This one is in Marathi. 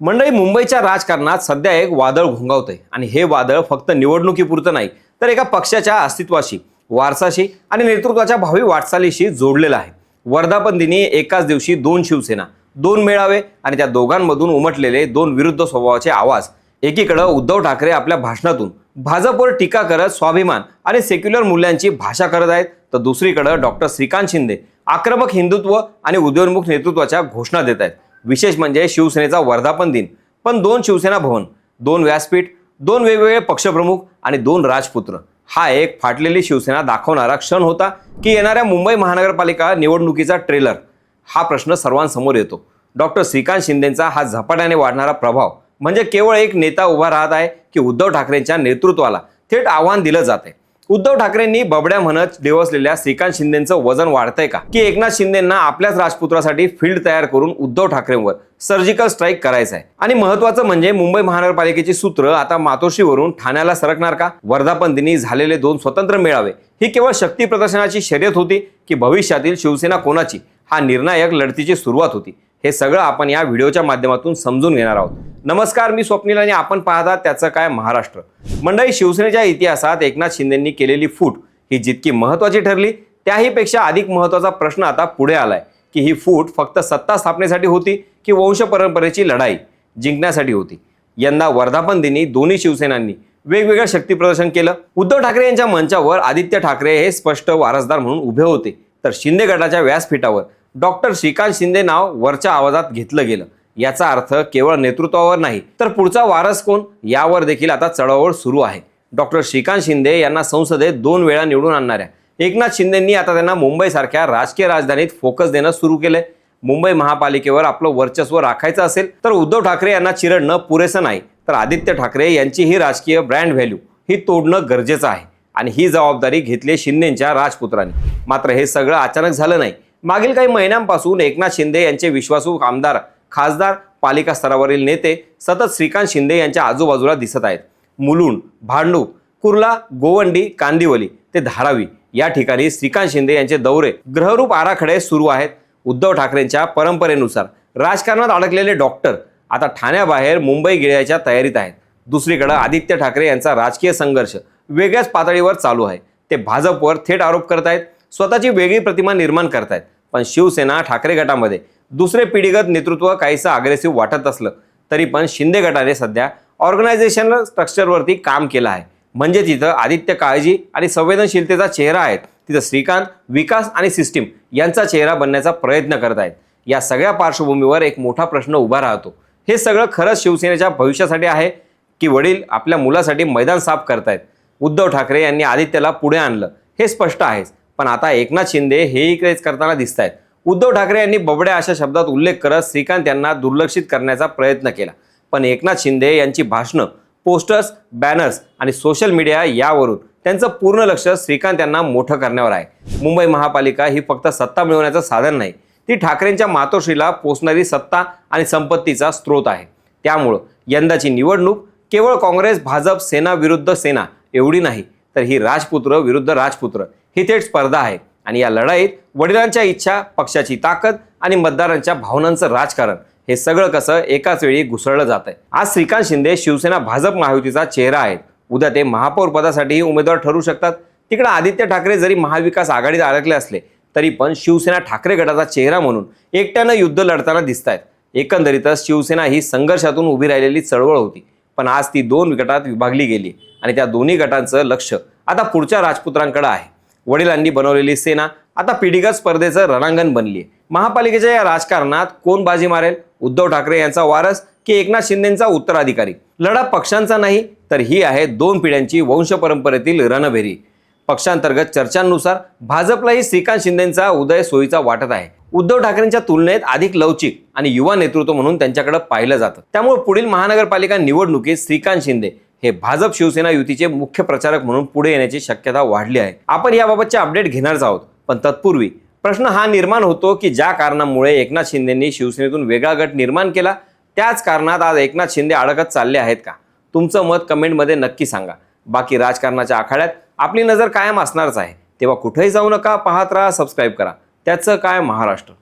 मंडळी मुंबईच्या राजकारणात सध्या एक वादळ घोंगावतंय आणि हे वादळ फक्त निवडणुकीपुरतं नाही तर एका पक्षाच्या अस्तित्वाशी वारसाशी आणि नेतृत्वाच्या भावी वाटचालीशी जोडलेलं आहे. वर्धापन दिनी एकाच दिवशी दोन शिवसेना दोन मेळावे आणि त्या दोघांमधून उमटलेले दोन विरुद्ध स्वभावाचे आवाज. एकीकडं उद्धव ठाकरे आपल्या भाषणातून भाजपवर टीका करत स्वाभिमान आणि सेक्युलर मूल्यांची भाषा करत आहेत तर दुसरीकडं डॉक्टर श्रीकांत शिंदे आक्रमक हिंदुत्व आणि उदयोन्मुख नेतृत्वाच्या घोषणा देत आहेत. विशेष म्हणजे शिवसेनेचा वर्धापन दिन. पण दोन शिवसेना भवन दोन व्यासपीठ दोन वेगवेगळे पक्षप्रमुख आणि दोन राजपुत्र. हा एक फाटलेली शिवसेना दाखवणारा क्षण होता की येणाऱ्या मुंबई महानगरपालिका निवडणुकीचा ट्रेलर हा प्रश्न सर्वांसमोर येतो. डॉक्टर श्रीकांत शिंदेचा हा झपाट्याने वाढणारा प्रभाव म्हणजे केवळ एक नेता उभा राहत आहे की उद्धव ठाकरेंच्या नेतृत्वाला थेट आव्हान दिलं जाते उद्धव ठाकरेंनी बबड्या म्हणत डिवसलेल्या श्रीकांत शिंदेचं वजन वाढतंय का? की एकनाथ शिंदेंना आपल्याच राजपुत्रासाठी फील्ड तयार करून उद्धव ठाकरेंवर सर्जिकल स्ट्राईक करायचं आहे आणि महत्वाचं म्हणजे मुंबई महानगरपालिकेची सूत्र आता मातोश्रीवरून ठाण्याला सरकणार का? वर्धापन दिनी झालेले दोन स्वतंत्र मेळावे. ही केवळ शक्ती प्रदर्शनाची शर्यत होती की भविष्यातील शिवसेना कोणाची? हा निर्णायक लढतीची सुरुवात होती. हे सगळं आपण या व्हिडिओच्या माध्यमातून समजून घेणार आहोत. नमस्कार मी स्वप्नील आणि आपण पाहता त्याचं काय महाराष्ट्र. मंडळी शिवसेनेच्या इतिहासात एकनाथ शिंदेंनी केलेली फूट ही जितकी महत्वाची ठरली त्याहीपेक्षा अधिक महत्त्वाचा प्रश्न आता पुढे आलाय की ही फूट फक्त सत्ता स्थापनेसाठी होती की वंश परंपरेची लढाई जिंकण्यासाठी होती. यंदा वर्धापन दिनी दोन्ही शिवसेनांनी वेगवेगळं शक्ती प्रदर्शन केलं. उद्धव ठाकरे यांच्या मंचावर आदित्य ठाकरे हे स्पष्ट वारसदार म्हणून उभे होते. तर शिंदे गटाच्या व्यासपीठावर डॉक्टर श्रीकांत शिंदे नाव वरच्या आवाजात घेतलं गेलं. याचा अर्थ केवळ नेतृत्वावर नाही तर पुढचा वारस कोण? यावर देखील आता चळवळ सुरू आहे. डॉक्टर श्रीकांत शिंदे यांना संसदेत दोन वेळा निवडून आणणाऱ्या एकनाथ शिंदेंनी आता त्यांना मुंबईसारख्या राजकीय राजधानीत फोकस देणं सुरू केलंय. मुंबई महापालिकेवर आपलं वर्चस्व राखायचं असेल तर उद्धव ठाकरे यांना चिरडणं पुरेसं नाही. तर आदित्य ठाकरे यांची ही राजकीय ब्रँड व्हॅल्यू ही तोडणं गरजेचं आहे. आणि ही जबाबदारी घेतली शिंदेच्या राजपुत्रांनी. मात्र हे सगळं अचानक झालं नाही. मागील काही महिन्यांपासून एकनाथ शिंदे यांचे विश्वासू आमदार खासदार पालिका स्तरावरील नेते सतत श्रीकांत शिंदे यांच्या आजूबाजूला दिसत आहेत. मुलुंड भांडूप कुर्ला गोवंडी कांदिवली ते धारावी या ठिकाणी श्रीकांत शिंदे यांचे दौरे ग्रहरूप आराखडे सुरू आहेत. उद्धव ठाकरेंच्या परंपरेनुसार राजकारणात अडकलेले डॉक्टर आता ठाण्याबाहेर मुंबई गिळ्याच्या तयारीत आहेत. दुसरीकडे आदित्य ठाकरे यांचा राजकीय संघर्ष वेगळ्याच पातळीवर चालू आहे. ते भाजपवर थेट आरोप करत आहेत स्वतःची वेगळी प्रतिमा निर्माण करत आहेत पण शिवसेना ठाकरे गटामध्ये दुसरे पिढीगत नेतृत्व काहीसं अग्रेसिव्ह वाटत असलं तरी पण शिंदे गटाने सध्या ऑर्गनायझेशनल स्ट्रक्चरवरती काम केलं आहे. म्हणजे तिथं आदित्य काळजी आणि संवेदनशीलतेचा चेहरा आहे तिथं श्रीकांत विकास आणि सिस्टीम यांचा चेहरा बनण्याचा प्रयत्न करत आहेत. या सगळ्या पार्श्वभूमीवर एक मोठा प्रश्न उभा राहतो. हे सगळं खरंच शिवसेनेच्या भविष्यासाठी आहे की वडील आपल्या मुलासाठी मैदान साफ करतायत? उद्धव ठाकरे यांनी आदित्यला पुढे आणलं. हे स्पष्ट आहेच. पण आता एकनाथ शिंदे हेही क्रेज करताना दिसत आहेत उद्धव ठाकरे यांनी बबड्या अशा शब्दात उल्लेख करत श्रीकांत यांना दुर्लक्षित करण्याचा प्रयत्न केला. पण एकनाथ शिंदे यांची भाषणं पोस्टर्स बॅनर्स आणि सोशल मीडिया यावरून त्यांचं पूर्ण लक्ष श्रीकांत यांना मोठं करण्यावर आहे. मुंबई महापालिका ही फक्त सत्ता मिळवण्याचं साधन नाही ती ठाकरेंच्या मातोश्रीला पोचणारी सत्ता आणि संपत्तीचा स्रोत आहे. त्यामुळं यंदाची निवडणूक केवळ काँग्रेस भाजप सेना विरुद्ध सेना एवढी नाही तर ही राजपुत्र विरुद्ध राजपुत्र ही थेट स्पर्धा आहे. आणि या लढाईत वडिलांच्या इच्छा पक्षाची ताकद आणि मतदारांच्या भावनांचं राजकारण हे सगळं कसं एकाच वेळी घुसळलं जात आहे आज श्रीकांत शिंदे शिवसेना भाजप महायुतीचा चेहरा आहेत. उद्या ते महापौर पदासाठीही उमेदवार ठरू शकतात. तिकडे आदित्य ठाकरे जरी महाविकास आघाडीत अडकले असले तरी पण शिवसेना ठाकरे गटाचा चेहरा म्हणून एकट्यानं युद्ध लढताना दिसत आहेत एकंदरीतच शिवसेना ही संघर्षातून उभी राहिलेली चळवळ होती. पण आज ती दोन गटात विभागली गेली आणि त्या दोन्ही गटांचं लक्ष आता पुढच्या राजपुत्रांकडे आहे. वडिलांनी बनवलेली सेना आता पिढीगत स्पर्धेचं रणांगण बनली आहे महापालिकेच्या या राजकारणात कोण बाजी मारेल? उद्धव ठाकरे यांचा वारस की एकनाथ शिंदेचा उत्तराधिकारी? लढा पक्षांचा नाही तर ही आहे दोन पिढ्यांची वंश परंपरेतील रणभेरी. पक्षांतर्गत चर्चांनुसार भाजपलाही श्रीकांत शिंदेचा उदय सोयीचा वाटत आहे. उद्धव ठाकरेंच्या तुलनेत अधिक लवचिक आणि युवा नेतृत्व म्हणून त्यांच्याकडे पाहिलं जातं. त्यामुळे पुढील महानगरपालिका निवडणुकीत श्रीकांत शिंदे हे भाजप शिवसेना युतीचे मुख्य प्रचारक म्हणून पुढे येण्याची शक्यता वाढली आहे. आपण याबाबतचे अपडेट घेणारच आहोत पण तत्पूर्वी प्रश्न हा निर्माण होतो की ज्या कारणामुळे एकनाथ शिंदेंनी शिवसेनेतून वेगळा गट निर्माण केला त्याच कारणात आज एकनाथ शिंदे अडकत चालले आहेत का? तुमचं मत कमेंटमध्ये नक्की सांगा. बाकी राजकारणाच्या आखाड्यात आपली नजर कायम असणारच आहे. तेव्हा कुठेही जाऊ नका पाहत राहा सबस्क्राईब करा. त्याचं काय महाराष्ट्र?